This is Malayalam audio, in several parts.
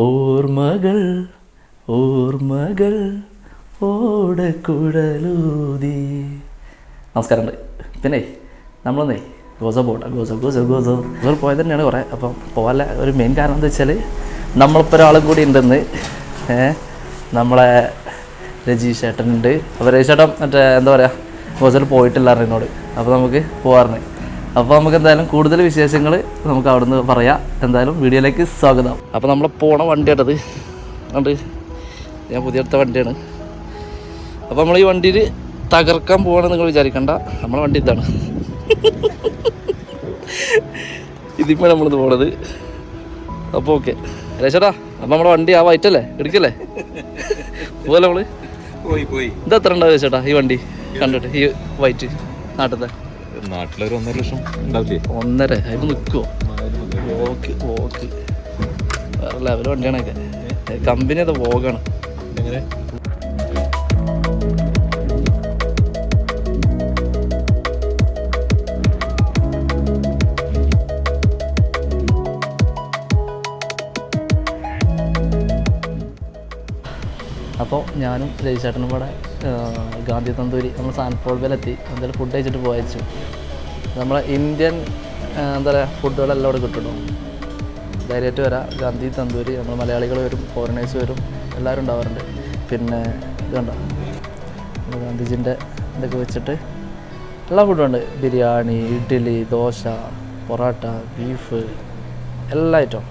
ഓർമ്മകൾ ഓർമ്മകൾ ഓടക്കുഴലൂതി. നമസ്കാരമുണ്ട് പിന്നെ നമ്മളൊന്നേ ഗോസ പോട്ടെ ഗോസ ഗോസ ഗോസ ഗോസ പോയത് തന്നെയാണ് കുറേ. അപ്പം പോകാനുള്ള ഒരു മെയിൻ കാരണം എന്താ വെച്ചാൽ നമ്മളിപ്പോൾ ഒരാളും കൂടി ഉണ്ടെന്ന് നമ്മളെ രജീഷ് ചേട്ടനുണ്ട് അപ്പോൾ രജീഷ് ചേട്ടൻ മറ്റേ എന്താ പറയുക ഗോസയിൽ പോയിട്ടില്ലായിരുന്നു എന്നോട്. അപ്പോൾ നമുക്ക് പോകാറുണ്ട് അപ്പോൾ നമുക്ക് എന്തായാലും കൂടുതൽ വിശേഷങ്ങൾ നമുക്ക് അവിടുന്ന് പറയാം. എന്തായാലും വീഡിയോയിലേക്ക് സ്വാഗതം. അപ്പോൾ നമ്മൾ പോണ വണ്ടി വണ്ടിയാട്ടത് ഉണ്ട് ഞാൻ പുതിയ എടുത്ത വണ്ടിയാണ്. അപ്പോൾ നമ്മൾ ഈ വണ്ടിയിൽ തകർക്കാൻ പോകണം നിങ്ങൾ വിചാരിക്കണ്ട. നമ്മളെ വണ്ടി ഇതാണ്. ഇതിപ്പോൾ നമ്മളിത് പോണത്. അപ്പോൾ ഓക്കെ. രേശടാ അപ്പോൾ നമ്മുടെ വണ്ടി ആ വൈറ്റല്ലേ എടുക്കല്ലേ? പോലെ നമ്മൾ പോയി പോയി. ഇത് എത്ര ഉണ്ടാവും ചേട്ടാ ഈ വണ്ടി? കണ്ടിട്ട് ഈ വൈറ്റ് നാട്ടിലത്തെ നാട്ടിലൊരു ഒന്നര ലക്ഷം ഉണ്ടാവില്ലേ ഒന്നര അതിന് നിൽക്കുമോ ഓക്കെ ഓക്കെ. വേറെ ലെവൽ വണ്ടിയാണൊക്കെ. കമ്പനി അത് പോകണം എങ്ങനെ? അപ്പോൾ ഞാനും രജിച്ചേട്ടനും കൂടെ ഗാന്ധി തന്തൂരി നമ്മൾ സാൻഫോൾബിലെത്തി എന്തായാലും ഫുഡ് കഴിച്ചിട്ട് പോയച്ചു. നമ്മളെ ഇന്ത്യൻ എന്താ പറയുക ഫുഡുകളെല്ലാം അവിടെ കിട്ടുന്നു. ധൈര്യമായിട്ട് വരാം. ഗാന്ധി തന്തൂരി നമ്മൾ മലയാളികൾ വരും ഫോറിനേഴ്സ് വരും എല്ലാവരും ഉണ്ടാവാറുണ്ട്. പിന്നെ ഇത് കണ്ടോ? ഗാന്ധിജിന്റെ ഇതൊക്കെ വെച്ചിട്ട് എല്ലാ ഫുഡും ഉണ്ട്. ബിരിയാണി ഇഡ്ഡലി ദോശ പൊറോട്ട ബീഫ് എല്ലാ ഐറ്റവും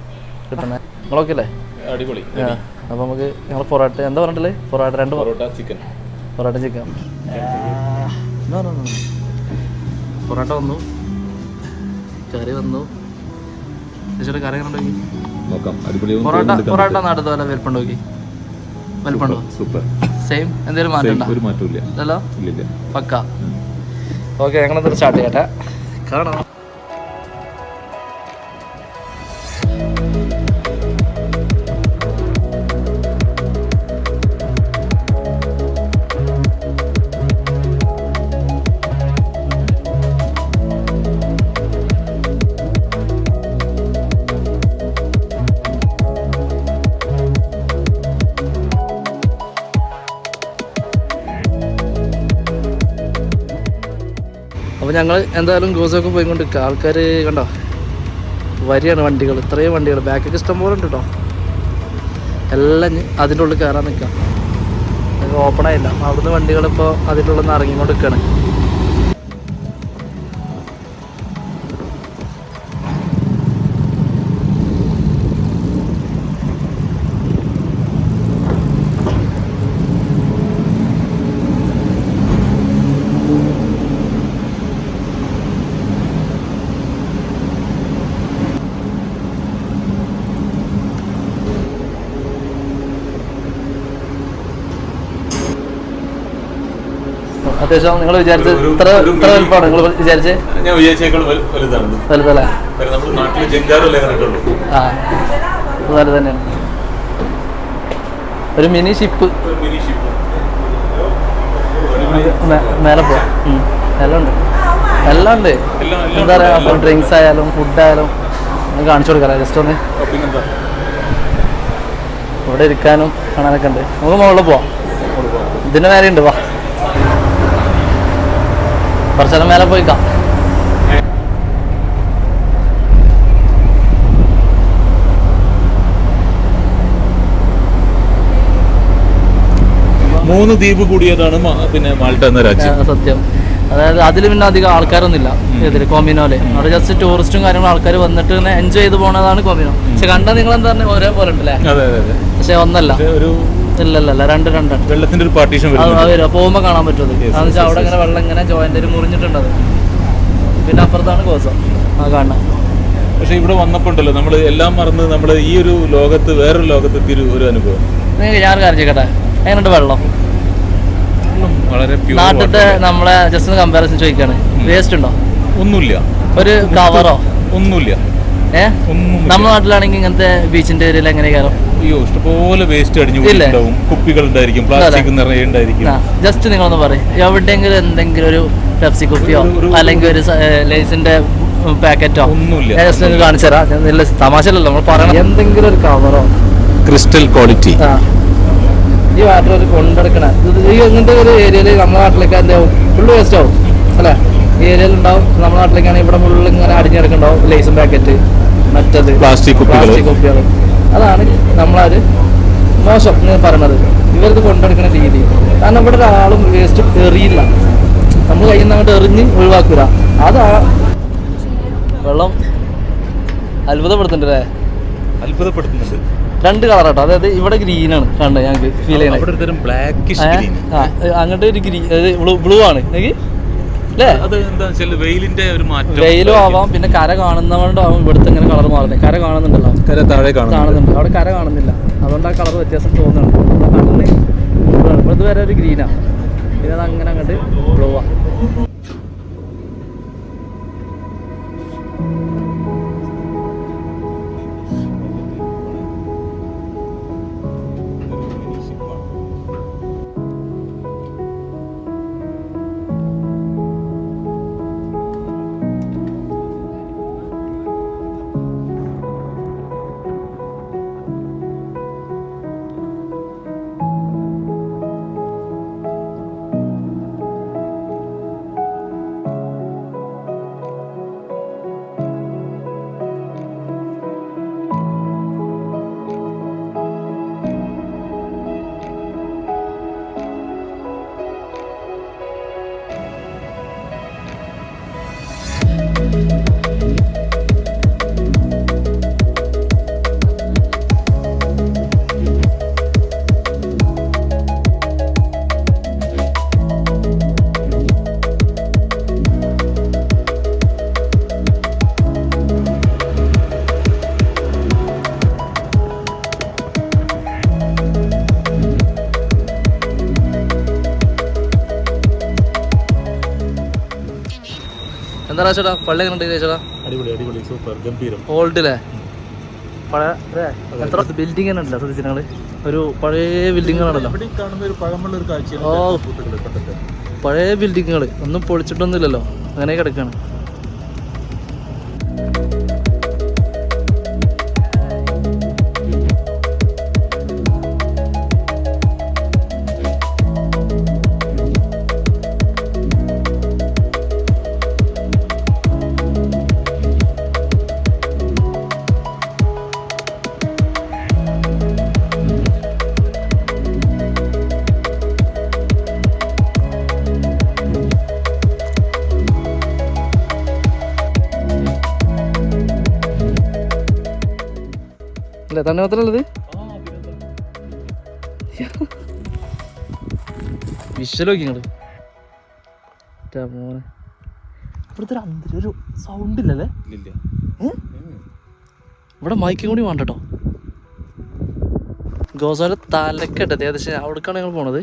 കിട്ടണേ. നിങ്ങളൊക്കെ അല്ലേ? അടിപൊളി. അപ്പോൾ നമുക്ക് ഞങ്ങൾ പൊറോട്ട എന്താ പറഞ്ഞിട്ടില്ലേ പൊറോട്ട രണ്ട് പൊറോട്ട പൊറോട്ട ചിക്കൻ. പൊറോട്ട ചിക്കൻ. പൊറോട്ട വന്നു. കറി വന്നു. ചേച്ചിയുടെ കറി എങ്ങനെ നോക്കി? പൊറോട്ട പൊറോട്ട നാട്ടത്തെ പോലെ വലിപ്പുണ്ട് നോക്കി? വലിപ്പുണ്ടോ? സൂപ്പർ സെയിം എന്തെങ്കിലും മാറ്റം ഒരു മാറ്റവും ഇല്ല. ഇല്ലല്ലോ? ഇല്ലില്ല പക്ക. ഓക്കെ ഞങ്ങളെന്തൊരു സ്റ്റാർട്ട് ചെയ്യട്ടെ. കാണാം. അപ്പോൾ ഞങ്ങൾ എന്തായാലും ഗോസൊക്കെ പോയിക്കൊണ്ട് ആൾക്കാർ കണ്ടോ? വരിയാണ് വണ്ടികൾ ഇത്രയും വണ്ടികൾ ബാക്കൊക്കെ ഇഷ്ടം പോലെ ഉണ്ട് കേട്ടോ എല്ലാം അതിന്റെ ഉള്ളിൽ കയറാൻ നിൽക്കാം ഓപ്പൺ ആയില്ല. അവിടുന്ന് വണ്ടികളിപ്പോൾ അതിന്റെ ഉള്ളിൽ നിന്ന് ഇറങ്ങിക്കൊണ്ട് നിൽക്കുകയാണ് അത്യാവശ്യം നിങ്ങൾ വിചാരിച്ച് ഇത്ര ഇത്ര വലുപ്പമാണ് നിങ്ങൾ വിചാരിച്ച്? ഞാൻ വിചാരിച്ചേക്കാൾ വലുതാണ്. വലുതല്ലേ? നാട്ടിൽ ജങ്കാറല്ലേ കണ്ടിട്ടുള്ളൂ. ആ. വലുത് തന്നെയാണ്. ഒരു മിനി ഷിപ്പ്. മേലെ പോവാം. എല്ലാം ഉണ്ട്. എല്ലാം ഉണ്ട്. എന്താ പറയുക അപ്പം ഡ്രിങ്ക്സ് ആയാലും ഫുഡ് ആയാലും കാണിച്ചു കൊടുക്കാം ജസ്റ്റ് ഒന്ന്. ഇവിടെ ഇരിക്കാനും കാണാനൊക്കെ ഉണ്ട്. നമുക്ക് മുകളിൽ പോവാം. ഇതിന് നേരെ ഉണ്ട് വാ. കുറച്ചേരം മേലെ പോയിക്കാം. മൂന്ന് ദ്വീപ് കൂടിയതാണ് പിന്നെ മാൾട്ട എന്ന രാജ്യം. സത്യം. അതായത് അതിൽ പിന്നെ അധികം ആൾക്കാരൊന്നുമില്ല ഇതിൽ കോമിനോലെ അവിടെ ജസ്റ്റ് ടൂറിസ്റ്റും കാര്യങ്ങളും ആൾക്കാർ വന്നിട്ട് എൻജോയ് ചെയ്ത് പോണതാണ് കോമിനോ പക്ഷെ കണ്ടാൽ നിങ്ങൾ എന്താ പറഞ്ഞ? ഒരേപോലെ ഉണ്ടല്ലേ? അതെ അതെ അതെ. പക്ഷെ ഒന്നല്ല. ഒരു ഇല്ലല്ല രണ്ട് രണ്ട്. വെള്ളത്തിന്റെ ഒരു പാർട്ടീഷൻ വരും. പോകുമ്പോൾ കാണാൻ പറ്റുന്നത് അതാണ് വെച്ചാൽ അവിടെ ഇങ്ങനെ വെള്ളം ഇങ്ങനെ ജോയിന്റ് മുറിഞ്ഞിട്ടുണ്ട് അത്. പിന്നെ അപ്പുറത്താണ് കോസം ആ കാണാൻ പക്ഷെ ഇവിടെ വന്നപ്പോണ്ടല്ലോ നമ്മൾ എല്ലാം മറന്ന് നമ്മൾ ഈ ഒരു ലോകത്ത് വേറൊരു ലോകത്ത് എത്തിയ ഒരു- അനുഭവം. നിങ്ങൾക്ക് ഞാൻ കാര്യം ചെയ്യട്ടെ എങ്ങനെയുണ്ട് വെള്ളം? വളരെ നാട്ടിലത്തെ നമ്മളെ ജസ്റ്റ് കമ്പാരിസൺ ചോദിക്കാണ്. വേസ്റ്റ് ഉണ്ടോ? ഒന്നുമില്ല. ഒരു കവറോ ഒന്നുമില്ല. ഏഹ് നമ്മുടെ നാട്ടിലാണെങ്കിൽ ഇങ്ങനത്തെ ബീച്ചിന്റെ ഏരിയയിൽ എങ്ങനെയാകാരം അയ്യോ ഇഷ്ടപോലെ വേസ്റ്റ് അടിഞ്ഞു? കുപ്പികൾ ഉണ്ടായിരിക്കും പ്ലാസ്റ്റിക് നിറയെ ഉണ്ടായിരിക്കും. ജസ്റ്റ് നിങ്ങളൊന്ന് പറയും. എവിടെയെങ്കിലും എന്തെങ്കിലും ഒരു പെപ്സി കുപ്പിയോ അല്ലെങ്കിൽ ഒരു ലേസിന്റെ പാക്കറ്റോ? ഒന്നുമില്ല. ജസ്റ്റ് നിങ്ങൾക്ക് കാണിച്ചു തരാം. നല്ല നമ്മൾ പറയണം. എന്തെങ്കിലും ഒരു കവറോ ക്രിസ്റ്റൽ ക്വാളിറ്റി ഈ വാട്ടർ ഒരു കൊണ്ടെടുക്കണ. ഈ ഇങ്ങനത്തെ ഒരു ഏരിയയിൽ നമ്മുടെ നാട്ടിലേക്ക് എന്താ ഫുള്ള് വേസ്റ്റ് ആവും. അല്ലേ? ഈ ഏരിയയിൽ ഉണ്ടാവും. നമ്മുടെ നാട്ടിലേക്കാണെങ്കിൽ ഇവിടെ ഫുള്ള് ഇങ്ങനെ അടിഞ്ഞെടുക്കണ്ടാവും ലേസും പാക്കറ്റ് മറ്റത് പ്ലാസ്റ്റിക് കുപ്പികൾ അതാണ് നമ്മളത് മോശം എന്ന് പറയണത്. ഇവരത് കൊണ്ടെടുക്കുന്ന രീതി. കാരണം ഇവിടെ ഒരാളും വേസ്റ്റ് എറിയില്ല. നമ്മൾ കയ്യിൽ നിന്ന് അങ്ങോട്ട് എറിഞ്ഞ് ഒഴിവാക്കുക അതാ വെള്ളം അത്ഭുതപ്പെടുത്തുന്നുണ്ട് അല്ലേ അത്ഭുതപ്പെടുത്തുന്നുണ്ട്. രണ്ട് കളർ കേട്ടോ അതായത് ഇവിടെ ഗ്രീൻ ആണ്. കണ്ടത് ഞങ്ങൾക്ക് ഫീൽ ചെയ്യണത് അങ്ങോട്ട് ഒരു ഗ്രീൻ ബ്ലൂ ബ്ലൂ ആണ്. വെയിലിന്റെ ഒരു മാറ്റം. വെയിലും ആവാം. പിന്നെ കര കാണുന്നവണ്ടാവും ഇവിടുത്തെ ഇങ്ങനെ കളർ മാറുന്നത്. കര കാണുന്നുണ്ടല്ലോ. കര താഴെ കാണുന്നുണ്ട്. അവിടെ കര കാണുന്നില്ല. അതുകൊണ്ട് ആ കളർ വ്യത്യാസം തോന്നുന്നുണ്ട്. കണ്ണിന് blue ആണ്. ഒരു ഗ്രീനാ. പിന്നെ അത് അങ്ങനെ അങ്ങോട്ട് ബ്ലൂ ആ. എന്താ ചേട്ടാ? പള്ളി എങ്ങനെ ചേട്ടാ അടിപൊളി അടിപൊളി സൂപ്പർ ഗംഭീരം. ഓൾഡില്ലേ പഴയ എത്ര ബിൽഡിംഗ് തന്നെ ഉണ്ടല്ലോ ശ്രദ്ധിച്ചു ഞങ്ങൾ? ഒരു പഴയ ബിൽഡിങ്ങുകളാണല്ലോ ഇവിടെ കാണുന്ന ഒരു പഴമുള്ള ഒരു കാഴ്ചയാണ് ഓ. പഴയ ബിൽഡിങ്ങുകൾ ഒന്നും പൊളിച്ചിട്ടൊന്നുമില്ലല്ലോ. അങ്ങനെ കിടക്കാണ്. അല്ലേ തണ്ണിമത്തനുള്ളത് വിഷ്വൽ നോക്കി നിങ്ങൾ മോനെ. ഇവിടുത്തെ ഒരു അന്തരം ഒരു സൗണ്ട് ഇല്ലല്ലേ? ഇവിടെ മൈക്കും കൂടി വേണ്ട കേട്ടോ ഗോസാല തലക്കട്ടെ ഏകദേശം അവിടേക്കാണ് ഞങ്ങൾ പോണത്.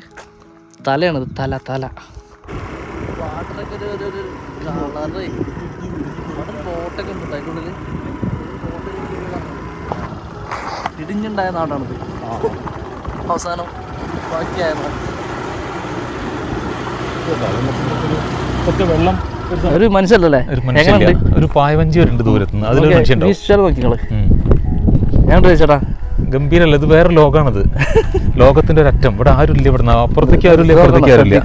തലയാണത്. തല തല. വാട്ടറൊക്കെ ഒരു കളറ്. അവിടെ ബോട്ടൊക്കെ ഉണ്ട് അതിന്റെ ഉള്ളിൽ ഇടിഞ്ഞുണ്ടായ നാടാണിത്. അവസാനം ബാക്കിയായ നാട് വെള്ളം ഒരു മനുഷ്യല്ലേ ഒരു പായവഞ്ചി വരുന്നുണ്ട് ദൂരത്ത് അതിലൊരു. ഞാൻ ചോദിച്ചേട്ടാ ഗംഭീരല്ല ഇത് വേറെ ലോകാണത്. ലോകത്തിന്റെ ഒരു അറ്റം ഇവിടെ ആരുമില്ല ഇവിടെ അപ്പുറത്തേക്ക് ആരുമില്ല ഇപ്പുറത്തേക്ക് ആരുമില്ല.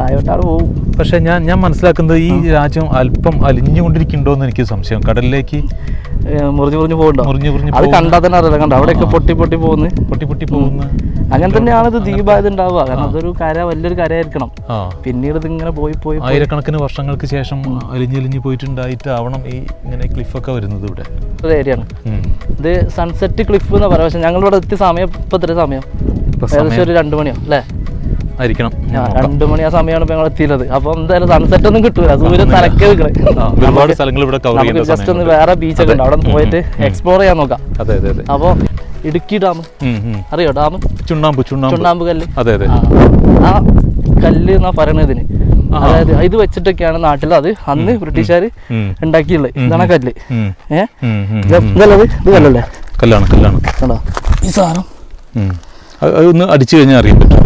തായോട്ടാട് പോവും. പക്ഷെ ഞാൻ ഞാൻ മനസ്സിലാക്കുന്നത് ഈ രാജ്യം അല്പം അലിഞ്ഞുകൊണ്ടിരിക്കുന്നുണ്ടോ എന്ന് എനിക്ക് സംശയം. കടലിലേക്ക് മുറിഞ്ഞു മുറിഞ്ഞു പോകണ്ട? മുറിഞ്ഞു മുറിഞ്ഞു അത് കണ്ടാൽ തന്നെ അറിയില്ല കണ്ടോ? അവിടെയൊക്കെ പൊട്ടി പൊട്ടി പോകുന്നു. പൊട്ടി പൊട്ടി പോകുന്നു അങ്ങനെ തന്നെയാണ് ഇത് ദ്വീപായത് ഉണ്ടാവുക കാരണം അതൊരു കര വലിയൊരു കരയായിരിക്കണം. പിന്നീട് ഇത് ഇങ്ങനെ പോയി പോയി. ആയിരക്കണക്കിന് വർഷങ്ങൾക്ക് ശേഷം അലിഞ്ഞലിഞ്ഞ് പോയിട്ടുണ്ടായിട്ടാവണം ഈ ഇങ്ങനെ ക്ലിഫൊക്കെ വരുന്നത് ഇവിടെ. ഒരു ഏരിയ ആണ് ഇത് സൺസെറ്റ് ക്ലിഫ് എന്ന് പറയാം. പക്ഷെ ഞങ്ങളിവിടെ എത്തിയ സമയം ഇപ്പൊ എത്ര സമയം? ഏകദേശം ഒരു രണ്ട് മണിയോ അല്ലേ? ആയിരിക്കണം. രണ്ട് മണി ആ സമയമാണ് ഇപ്പൊ ഞങ്ങൾ എത്തിയത് അപ്പൊ എന്തായാലും സൺസെറ്റ് ഒന്നും കിട്ടൂല. സൂര്യൻ തലക്കേ ഒരുപാട് സ്ഥലങ്ങൾ ഇവിടെ കവർ ജസ്റ്റ് ഒന്ന്. വേറെ ബീച്ചൊക്കെ ഉണ്ട്. അവിടെ പോയിട്ട്. എക്സ്പ്ലോർ ചെയ്യാൻ നോക്കാം. അതെ അതെ അതെ. അപ്പോൾ ഇടുക്കി ഡാം. അറിയോ ഡാം? ചുണ്ണാമ്പ് ചുണ്ണാമ്പ്. ചുണ്ണാമ്പ് കല്ല്. അതെ അതെ. ആ, കല്ല് എന്നാ പറയണതിന് അതായത് ഇത് വെച്ചിട്ടൊക്കെയാണ് നാട്ടിൽ അത് അന്ന് ബ്രിട്ടീഷുകാർ ഉണ്ടാക്കിയുള്ളത് ഇതാണ് കല്ല്. ഏഹ്. ഇതല്ലത്? ഇത് കല്ലല്ലേ കല്ലാണ് കല്ലാണ്. ഈ സാധനം. അതൊന്ന് ഒന്ന് അടിച്ചു കഴിഞ്ഞാൽ അറിയാം പറ്റും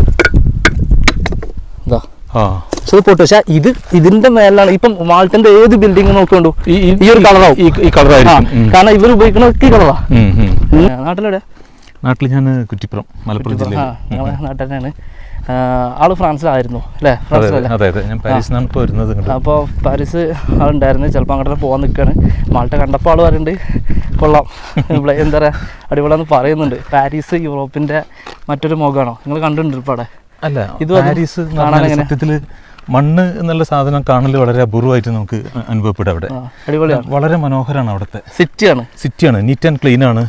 ഇത് പൊട്ടു. പക്ഷെ ഇത് ഇതിന്റെ മേലാണ് ഇപ്പം മാൾട്ടിന്റെ ഏത് ബിൽഡിംഗ് നോക്കിക്കൊണ്ടു ഈ ഒരു കളറാവും ഈ ഈ കളറായിരിക്കും. കാരണം ഇവർ ഉപയോഗിക്കുന്ന ഈ കളറാ. നാട്ടിലെവിടെ നാട്ടിൽ ഞാൻ കുറ്റിപ്പുറം മലപ്പുറം ജില്ല നാട്ടിലാണ് ആൾ ഫ്രാൻസിലായിരുന്നു അല്ലേ? ഫ്രാൻസിലല്ലേ? വരുന്നത് അപ്പോൾ പാരീസ് ആളുണ്ടായിരുന്നു. ചിലപ്പോൾ അങ്ങോട്ട് പോകാൻ നിൽക്കുകയാണ് മാൾട്ട കണ്ടപ്പോൾ ആൾ പറയുന്നുണ്ട് കൊള്ളാം. ഇവിടെ എന്താ പറയുക അടിപൊളിയാന്ന് പറയുന്നുണ്ട്. പാരീസ് യൂറോപ്പിന്റെ മറ്റൊരു മുഖമാണോ? നിങ്ങൾ കണ്ടിട്ടുണ്ട് ഇപ്പോൾ അവിടെ? അല്ല? പാരീസ്? സത്യത്തിൽ മണ്ണ് എന്നുള്ള സാധനം കാണൽ വളരെ അപൂർവമായിട്ട് നമുക്ക് അനുഭവപ്പെടും അവിടെ. അടിപൊളിയാണ്. വളരെ മനോഹരമാണ് അവിടുത്തെ. സിറ്റിയാണ്? സിറ്റിയാണ്. നീറ്റ് ആൻഡ് ക്ലീൻ ആണ്.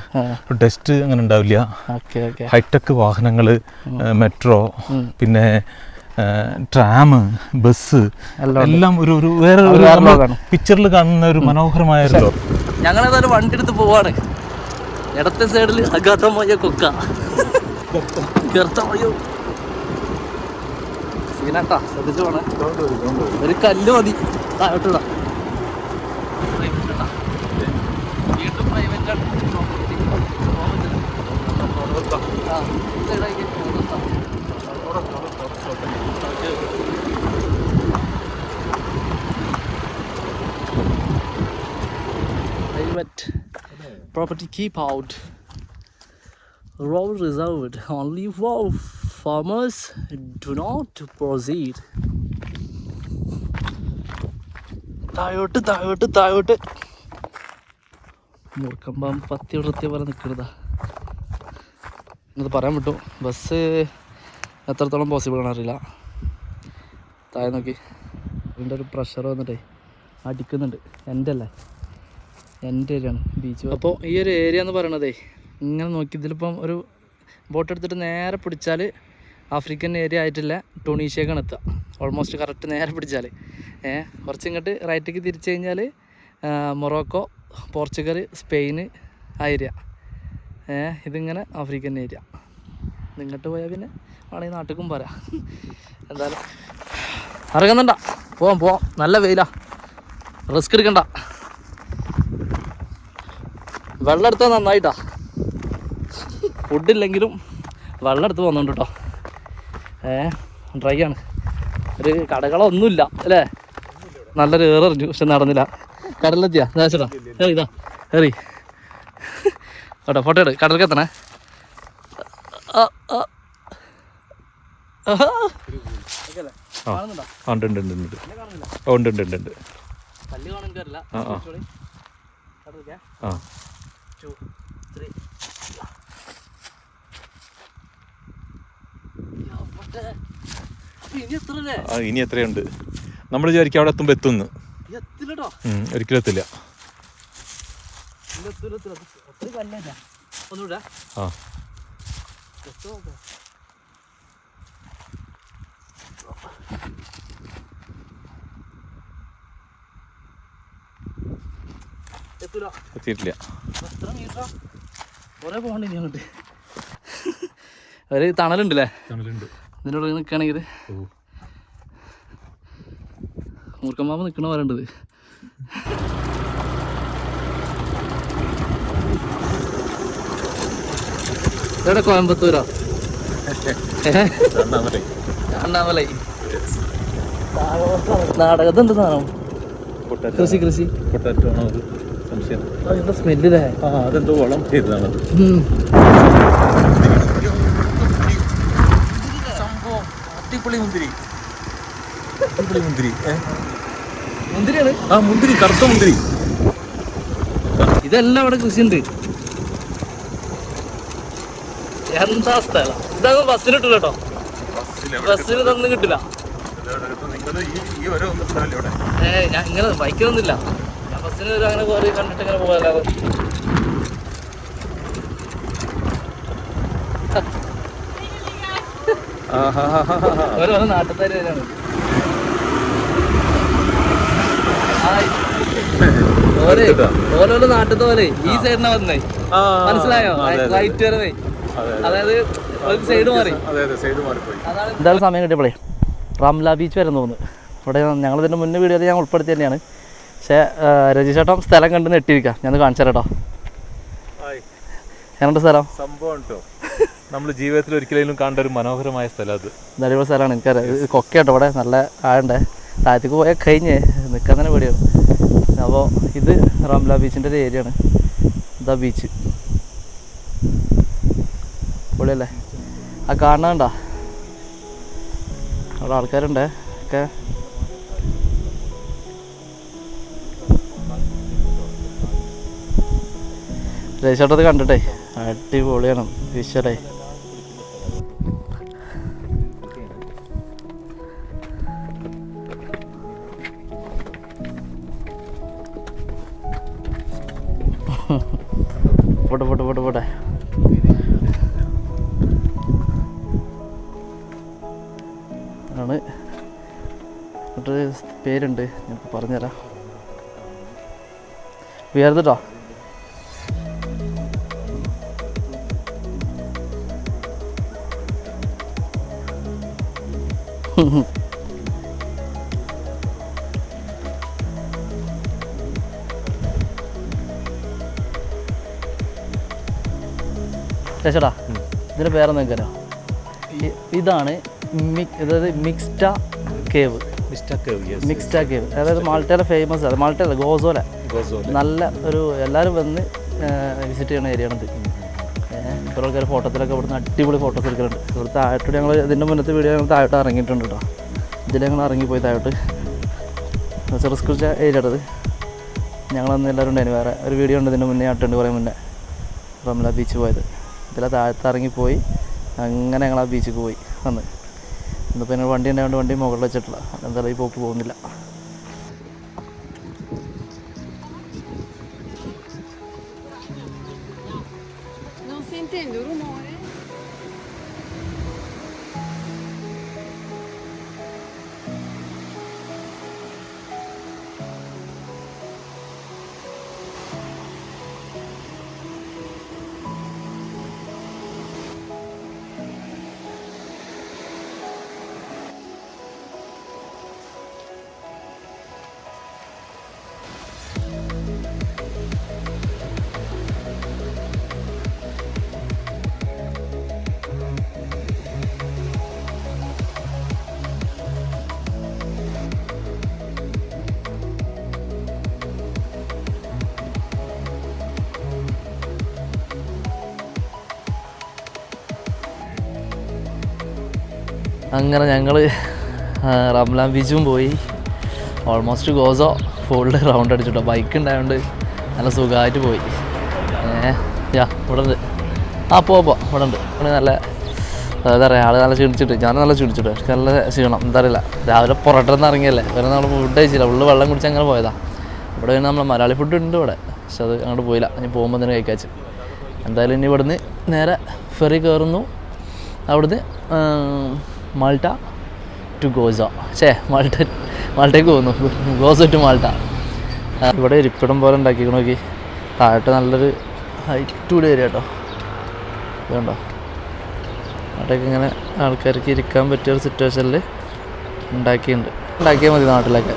ഡസ്റ്റ് അങ്ങനെ ഉണ്ടാവില്ല. ഹൈടെക് വാഹനങ്ങൾ മെട്രോ പിന്നെ ട്രാം ബസ് എല്ലാം ഒരു ഒരു വേറെ പിക്ചറിൽ കാണുന്ന ഒരു മനോഹരമായ ഞങ്ങളേതായാലും വണ്ടി എടുത്ത് പോവാണ്. ഇടത്തെ സൈഡിൽ അഗാധമായ കൊക്ക. ഗർത്തമയോ? കേട്ടോ ശ്രദ്ധിച്ചു ഒരു കല്ല് മതി. താഴോട്ടിടാം helmet property keep out roll reserved only of farmers. Do not proceed. താഴോട്ട് താഴോട്ട് താഴോട്ട്. മൂർക്കമ്പം പത്തി വൃത്തി പോലെ നിൽക്കരുതാ എന്നത് പറയാൻ വിട്ടു ബസ് എത്രത്തോളം പോസിബിൾ ആണ് അറിയില്ല. താഴെ നോക്കി. അതിന്റെ ഒരു പ്രഷർ വന്നിട്ടേ അടിക്കുന്നുണ്ട്. എന്റെ അല്ലേ? എന്റെ ഏരിയയാണ് ബീച്ച് അപ്പോൾ ഈ ഒരു ഏരിയ എന്ന് പറയണതേ ഇങ്ങനെ നോക്കി ഇതിലിപ്പം ഒരു ബോട്ട് എടുത്തിട്ട് നേരെ പിടിച്ചാൽ ആഫ്രിക്കൻ ഏരിയ ആയിട്ടില്ല ടൊണീഷ്യക്കാണ് എത്തുക. ഓൾമോസ്റ്റ് കറക്റ്റ് നേരെ പിടിച്ചാൽ കുറച്ച് ഇങ്ങോട്ട് റൈറ്റേക്ക് തിരിച്ചു കഴിഞ്ഞാൽ മൊറോക്കോ പോർച്ചുഗൽ സ്പെയിൻ ആ ഏരിയ. ഇതിങ്ങനെ ആഫ്രിക്കൻ ഏരിയ. ഇങ്ങോട്ട് പോയാൽ പിന്നെ വേണമെങ്കിൽ നാട്ടിലും പോരാ. എന്തായാലും. ഇറങ്ങുന്നുണ്ട. പോവാം പോവാം. നല്ല വെയിലാ. റിസ്ക് എടുക്കണ്ട. വെള്ളം എടുത്താൽ നന്നായിട്ടാ. ഫുഡില്ലെങ്കിലും വെള്ളം എടുത്ത് പോകുന്നുണ്ട് കേട്ടോ ഡ്രൈ ആണ് ഒരു കടകളൊന്നുമില്ല അല്ലേ? നല്ലൊരു ഏറെറിഞ്ഞു പക്ഷെ നടന്നില്ല. കടലെത്തിയാ ചേട്ടാ ഏറി ഇതാ ഏറി. കേട്ടോ ഫോട്ടോ എടു കടലിലേക്ക് എത്തണേ. ഉണ്ട് ഉണ്ട് ഉണ്ട് ഉണ്ട്. ഉണ്ട് ഉണ്ട് ഉണ്ട് ആ, ആ. കടലിലേക്ക് ആ two, three. യാവട്ടെ. അപ്പൊ ഇനി ആ, ഇനി എത്രയുണ്ട്? നമ്മൾ വിചാരിക്കും അവിടെ എത്തുമ്പോൾ എത്തുന്നു. ഒരിക്കലും എത്തില്ല. ആ. എത്തിയിട്ടില്ല. പോകണ്ട ഇനി അങ്ങോട്ട്. ഒരു തണലുണ്ടല്ലേ? തണലുണ്ട്. ഇതിനോട് നിൽക്കുകയാണെങ്കിൽ ഓ മൂർക്കമ്മാവ് നിൽക്കണ പറയേണ്ടത്. ഇവിടെ കോയമ്പത്തൂരോ? സാധനം? കൃഷി കൃഷി. അതെന്തോ വളം സംഭവം. അടിപൊളി മുന്തിരി. അടിപൊളി മുന്തിരി. മുന്തിരിയാണ്. ആ മുന്തിരി കറുത്ത മുന്തിരി. ഇതെല്ലാം അവിടെ കൃഷിയുണ്ട്. എന്താ സ്ഥലം? ഇതങ്ങ് ബസ്സിന് കിട്ടില്ല കേട്ടോ. ബസ്സിന് തന്നും കിട്ടില്ല ഏ ഞാൻ ഇങ്ങനെ ബൈക്കിലൊന്നുമില്ല ഞാൻ ബസ്സിന് ഒരു അങ്ങനെ കയറി കണ്ടിട്ട് ഇങ്ങനെ പോകാല്ലാതെ ഓരോ നാട്ടുകാർ തന്നെയാണ് ഹായ്. ഓരേ ഓരോരോ നാട്ടിലത്തെ പോലെ ഈ സൈഡിനെ വന്നേ. മനസ്സിലായോ? റൈറ്റ് വരവേ അതായത് ഒരു സൈഡ് മാറി. എന്തായാലും സമയം കിട്ടിയപ്പോഴേ റംല ബീച്ച് വരെ തോന്നുന്നു. ഇവിടെ ഞങ്ങൾ ഇതിന്റെ മുന്നേ വീഡിയോയിൽ ഞാൻ ഉൾപ്പെടുത്തി തന്നെയാണ്. പക്ഷേ രജിചേട്ടൻ സ്ഥലം കണ്ട് നെട്ടിരിക്കാം. ഞാൻ കാണിച്ചു തരാം കേട്ടോ എങ്ങനെയുണ്ട് സ്ഥലം? സംഭവം കേട്ടോ നമ്മൾ ജീവിതത്തിൽ ഒരിക്കലും കണ്ട ഒരു മനോഹരമായ സ്ഥലം അത്. ഇത് അടിപൊളി സ്ഥലമാണ്. എനിക്കറിയാം. ഇത് കൊക്കയാട്ടോ ഇവിടെ. നല്ല ആഴണ്ടേ താഴത്തേക്ക് പോയാൽ കഴിഞ്ഞ് നിൽക്കാൻ തന്നെ പേടിയാണ്. അപ്പോൾ ഇത് റംല ബീച്ചിന്റെ ഒരു ഏരിയ ആണ് ഇതാ ബീച്ച് പൊളിയല്ലേ ആ കാണണ്ട അവിടെ ആൾക്കാരുണ്ട്. ഒക്കെ രജിസ്റ്ററത് കണ്ടിട്ടേ. അടിപൊളിയാണ്. വിശ്വലേ പോട്ടെ പോട്ടെ പോട്ടെ പോട്ടെ. ആണ്. മറ്റൊരു പേരുണ്ട് ഞാൻ പറഞ്ഞുതരാം. വിയർത്തിട്ടോ ചേട്ടാ ഇതിന്റെ പേരെന്ന് നിൽക്കാനോ ഇതാണ് മിക് അതായത് മിക്സ്റ്റ കേവ് മിക്സ്റ്റ കേവ് അതായത് മാൾട്ടയിലെ ഫേമസ് അത് മാൾട്ടയല്ല ഗോസോല. നല്ല ഒരു എല്ലാവരും വന്ന് വിസിറ്റ് ചെയ്യുന്ന ഏരിയയാണിത് ഇപ്പോൾ ആൾക്കാർ ഫോട്ടോത്തിലൊക്കെ ഇവിടുന്ന് അടിപൊളി ഫോട്ടോസ് എടുക്കുന്നുണ്ട്. ഇവിടെ താഴോട്ട് ഞങ്ങൾ ഇതിന്റെ മുന്നത്തെ വീഡിയോ ഞങ്ങൾ താഴോട്ട് ഇറങ്ങിയിട്ടുണ്ട് കേട്ടോ ഇതിൽ ഞങ്ങൾ ഇറങ്ങിപ്പോയി താഴോട്ട്. റിസ്ക് കുറിച്ച ഏരിയ ഇടത് ഞങ്ങളന്ന് എല്ലാവരും ഉണ്ടായിരുന്നു വേറെ ഒരു വീഡിയോ ഉണ്ട് ഇതിന്റെ മുന്നേ ആട്ടുണ്ട് കുറേ മുന്നേ. റംല ബീച്ച് പോയത്. ഇതിലെ താഴത്ത് ഇറങ്ങിപ്പോയി അങ്ങനെ ഞങ്ങൾ ആ ബീച്ചിൽ പോയി. വന്ന്. ഇന്നിപ്പോൾ ഞങ്ങൾ വണ്ടി ഉണ്ടായതുകൊണ്ട് വണ്ടി മുകളിൽ വെച്ചിട്ടില്ല എന്തായാലും ഈ പോക്ക് പോകുന്നില്ല. അങ്ങനെ ഞങ്ങൾ റംലാം ബീച്ചും പോയി. ഓൾമോസ്റ്റ് ഗോസോ ഫുള്ള് റൗണ്ട് അടിച്ചിട്ടോ. ബൈക്ക് ഉണ്ടായതുകൊണ്ട് നല്ല സുഖമായിട്ട് പോയി. യാ ഇവിടെ ഉണ്ട് ആ പോ പോ ഇവിടെ ഉണ്ട് ഇവിടെ നല്ല എന്താ പറയുക ആൾ നല്ല ക്ഷീണിച്ചിട്ട് ഞാൻ നല്ല ക്ഷീണിച്ചിട്ട് എനിക്ക് നല്ല ക്ഷീണം. എന്താ അറിയില്ല. രാവിലെ പുറത്തുനിന്ന് ഇറങ്ങിയല്ലേ. വേറെ നമ്മൾ ഫുഡ് കഴിച്ചില്ല. ഉള്ളു വെള്ളം കുടിച്ച് അങ്ങനെ പോയതാ. ഇവിടെ പിന്നെ നമ്മൾ മലയാളി ഫുഡ് ഉണ്ട് ഇവിടെ. പക്ഷെ അത് അങ്ങോട്ട് പോയില്ല. ഇനി പോകുമ്പോൾ തന്നെ കഴിക്കാച്ച്? എന്തായാലും ഇനി ഇവിടുന്ന് നേരെ ഫെറി കയറുന്നു അവിടുന്ന് മാൾട്ട ടു ഗോസ. ഛേ മാൾട്ട മാൾട്ടയ്ക്ക് പോകുന്നു. Gozo to Malta. ഇവിടെ ഇരിപ്പിടം പോലെ ഉണ്ടാക്കിക്കണ നോക്കി. താഴോട്ട് നല്ലൊരു ഹൈറ്റ് കൂടി വരിക കേട്ടോ. ഇതുണ്ടോ? അവിടെയൊക്കെ ഇങ്ങനെ ആൾക്കാർക്ക് ഇരിക്കാൻ പറ്റിയ ഒരു സിറ്റുവേഷനിൽ ഉണ്ടാക്കിയിട്ടുണ്ട്. ഉണ്ടാക്കിയാൽ മതി നാട്ടിലൊക്കെ.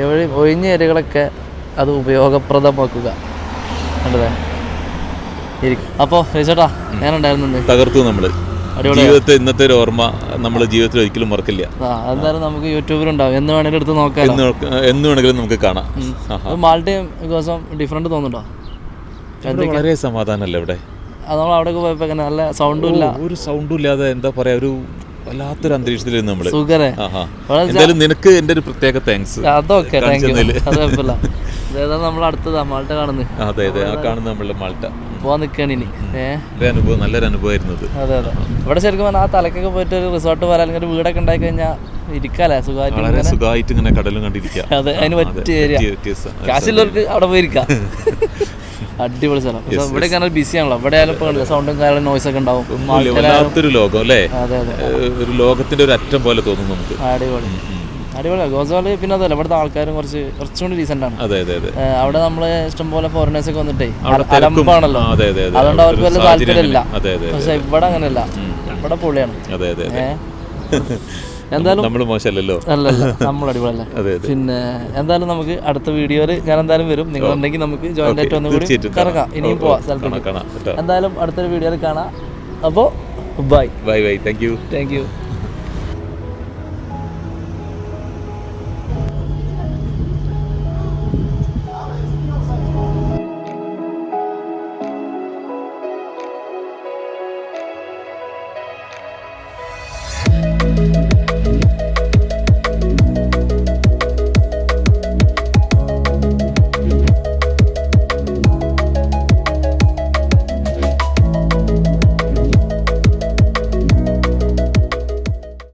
എവിടെ ഒഴിഞ്ഞ ഏരിയകളൊക്കെ അത് ഉപയോഗപ്രദമാക്കുക. കണ്ടല്ലേ ഇരിക്കും. അപ്പോൾ ചേട്ടാ ഞാനുണ്ടായിരുന്നു. തകർത്തു അടിപൊളിയാ. ജീവിതത്തെ ഇന്നത്തെ ഒരു ഓർമ്മ നമ്മൾ ജീവിതത്തിൽ ഒരിക്കലും മറക്കില്ല. എന്തായാലും നമുക്ക് യൂട്യൂബിലുണ്ടാവും എന്ന് വേണമെങ്കിലും എടുത്ത് നോക്കാം എന്ന് വേണമെങ്കിലും നമുക്ക് കാണാം. മാൾട്ടയും ദിവസം ഡിഫറെന്റ് തോന്നുന്നുണ്ടോ? വളരെ സമാധാനമല്ലേ ഇവിടെ നമ്മൾ പോയപ്പോൾ ഇങ്ങനെ നല്ല സൗണ്ടും ഇല്ല. ഒരു സൗണ്ടും ഇല്ലാതെ എന്താ പറയാ ഒരു വല്ലാത്തൊരു അന്തരീക്ഷത്തിലായിരുന്നു നമ്മൾ. എന്തായാലും നിനക്ക് എന്റെ ഒരു പ്രത്യേക താങ്ക്സ് അതൊക്കെ നമ്മൾ അടുത്തതാ മാൾട്ട കാണുന്നത്. അതെ അതെ. ആ കാണുന്ന നമ്മളുടെ മാൾട്ട. പോവാൻ നിൽക്കുകയാണ് ഇനി. അനുഭവം നല്ലൊരു അനുഭവമായിരുന്നു അതെ അതെ. ഇവിടെ ശരിക്കും പറഞ്ഞാൽ ആ തലക്കൊക്കെ പോയിട്ട് ഒരു റിസോർട്ട് പോലെ അല്ലെങ്കിൽ ഒരു വീടൊക്കെ ഉണ്ടായി കഴിഞ്ഞാൽ ഇരിക്കാല്ലേ സുഖമായിട്ട് വളരെ സുഖമായിട്ട് ഇങ്ങനെ കടലും കണ്ടിരിക്കാം. അതെ അതിന് പറ്റിയ കാശുള്ളവർക്ക് അവിടെ പോയിരിക്കാം അടിപൊളി സ്ഥലം. ഇവിടെ കാരണം ബിസി ആണല്ലോ. ഇവിടെ ആയാലും സൗണ്ടും കാര്യങ്ങളും നോയ്സ് ഒക്കെ ഉണ്ടാവും. വല്ലാത്തൊരു ലോകം അല്ലേ? അതെ അതെ. ഒരു ലോകത്തിന്റെ ഒരു അറ്റം പോലെ തോന്നും നമുക്ക്. അടിപൊളി. അടിപൊളി ഗോസോൾ പിന്നെ അതല്ല ഇവിടുത്തെ ആൾക്കാരും കുറച്ച് കുറച്ചുകൂടി ഡീസെന്റ് ആണ്. അതെ അതെ അവിടെ നമ്മൾ ഇഷ്ടംപോലെ ഫോറിനേഴ്സ് ഒക്കെ വന്നിട്ടേ അലമ്പാണല്ലോ. അതെ, അതെ, അതെ. അതുകൊണ്ട് അവർക്ക് വലിയ താല്പര്യമില്ല. പക്ഷെ ഇവിടെ അങ്ങനെയല്ല. ഇവിടെ പൊളിയാണ്. അതെ അതെ എന്തായാലും നമ്മൾ മോശമല്ലല്ലോ. അല്ലല്ല നമ്മൾ അടിപൊളിയല്ല. പിന്നെ എന്തായാലും നമുക്ക് അടുത്ത വീഡിയോയിൽ ഞാൻ എന്തായാലും വരും. നിങ്ങൾ ഉണ്ടെങ്കിൽ നമുക്ക് ജോയിന്റ് ആയിട്ട് ഒന്നും കൂടി കറക്കാം ഇനിയും പോവാം സ്ഥലത്തേക്ക്. എന്തായാലും അടുത്തൊരു വീഡിയോയിൽ കാണാം. അപ്പോൾ bye bye bye thank you thank you